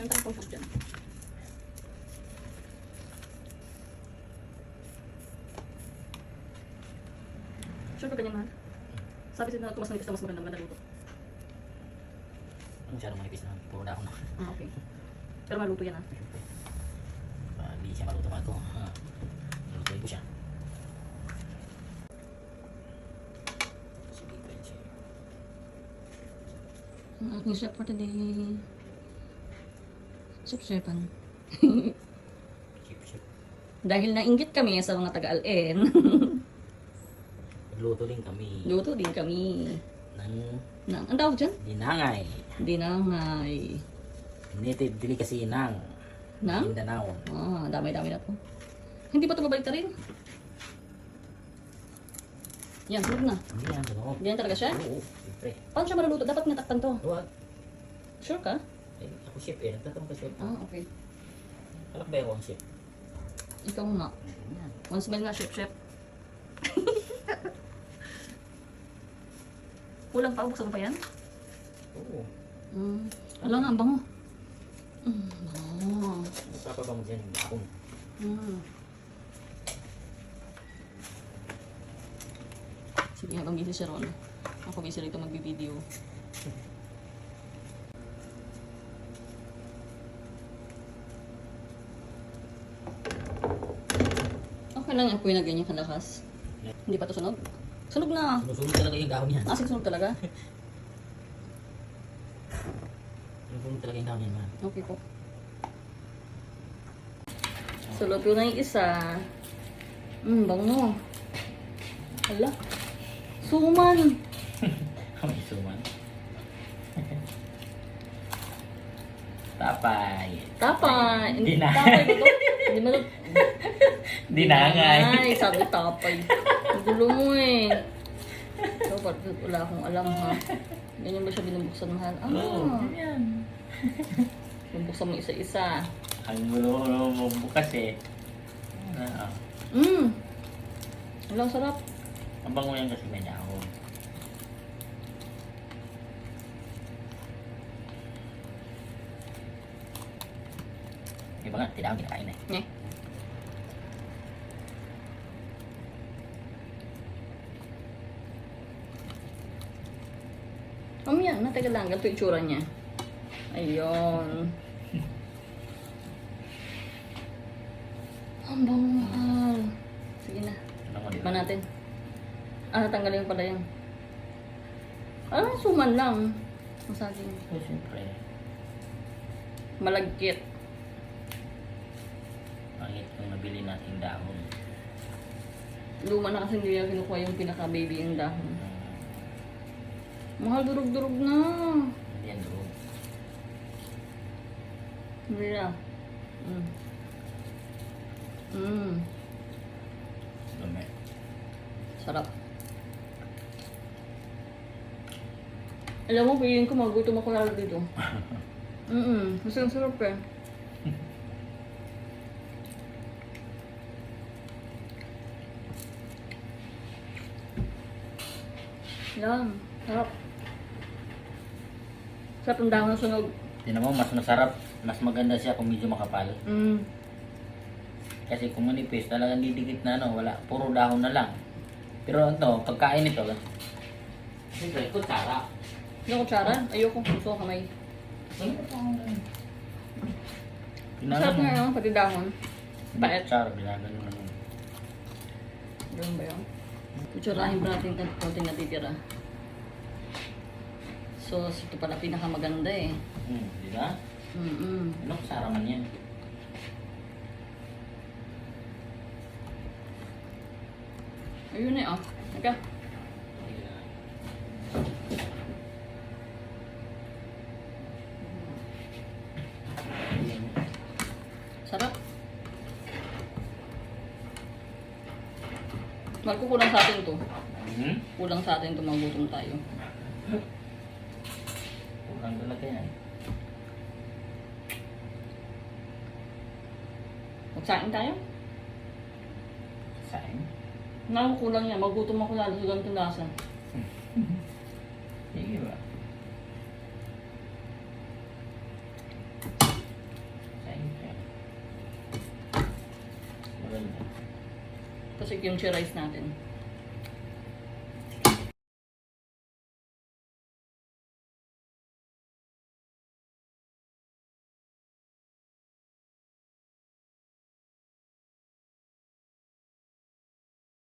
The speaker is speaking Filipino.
Nang tapumpok dyan. Sure ba ganyan mahal? Sabi sila na tumas na nipis na mas maganda, maganda luto. Masyadong manipis na. Puro na ako na. Ah, okay. Pero maluto yan ha. Ah, hindi siya maluto ako. Ah, lutuin ko siya. That's it for today. Chip, chip. Dahil nainggit kami sa mga taga-alin, Luto din kami luto din kami. ng Na, ang tawag dyan? dinangay. Dinangay. Native delicacy ng Nang? Mindanao. Ah, dami-dami na to. Hindi ba ito babalik ka rin? Yan, sunod na. Hindi yan, ano? Ganyan talaga siya? Oo, siyempre. Paano siya maluluto? Dapat natakpan to. Huwag. Sure ka? Ako chef eh. Nagtatanong ka chef. Ah, okay. Alak ba ako ang chef? Ikaw nga. One smell nga, chef, chef. Kulang pa, buksan pa yan? Oo. Mm. Alam nga, ang bango. Mm, bango. Magpapabang mo dyan yung dahon. Mm. Sige, habang busy si Ron. Ako busy rito magbi-video. Okay lang yung apoy na ganyan kalakas. Hindi pa to sunog? Sunog na! Sinusunod talaga yung dahon yan. Ah, sunog talaga? Sinusunod talaga yung dahon yan, man. Okay po. So, luto na yung isa. Hmm, bango. Hala. Suman. May suman. Tapay. Tapay. Hindi na. Tapay ba to? Hindi mo Dinangay. Ay, sabi tapay. Ang gulo mo eh. So, bakit wala akong alam ha. Ganyan ba siya binubuksan mahal? Ah, Oo, yan. binubuksan mo isa-isa. Ang gulo mo bukas eh. Ah, Mmm. Wala, sarap. ang bango yan kasi may dahon. Iba nga, tinahon kinakain eh. Eh. Um, yan. Nateka lang. Ganito yung itsura niya. Ayun. Ang bango mahal. Sige na. Tikman natin. Ah, natanggalin pala yung... Ah, suman lang. Ang saging. Oh, siyempre. Malagkit. Pangit kung nabili nating dahon. Luma na kasi hindi na kinukuha yung pinaka-baby yung dahon. Ah, Mahal, durog-durog na. Yan. Hindi na. Mm. Mm. Lumi. Sarap. Alam mo, piling ko magutom ako lalo dito. Mm-mm. Kasi ang sarap eh. Yan. Sarap. Sarap dahon ng sunog. Tinan mo, mas masarap. Mas maganda siya kung medyo makapal. Mm. Kasi kung manipis, talagang didikit na ano, wala. Puro dahon na lang. Pero ito, pagkain ito, siyempre, kutsara. Yung kutsara? Ayoko. Gusto ko kamay. Masarap nga yun, pati dahon. Pait. Kutsara, binagano na nun. Ganun ba yun? Kutsurahin pa natin ng konting natitira. So, ito pala pinakamaganda eh. Hmm, di ba? Mm-mm. Ano kutsara man yan? Ayun eh, oh. Teka. Sarap. Mahal ko kulang sa atin to. Hmm? Kulang sa atin to magutom tayo. Kurang talaga yan. Magsain tayo? Sain? Nakukulang yan. Magutom ako lalo sa ganitong lasa. Sige ba? Sain siya. Maganda. Kasi kimchi rice natin.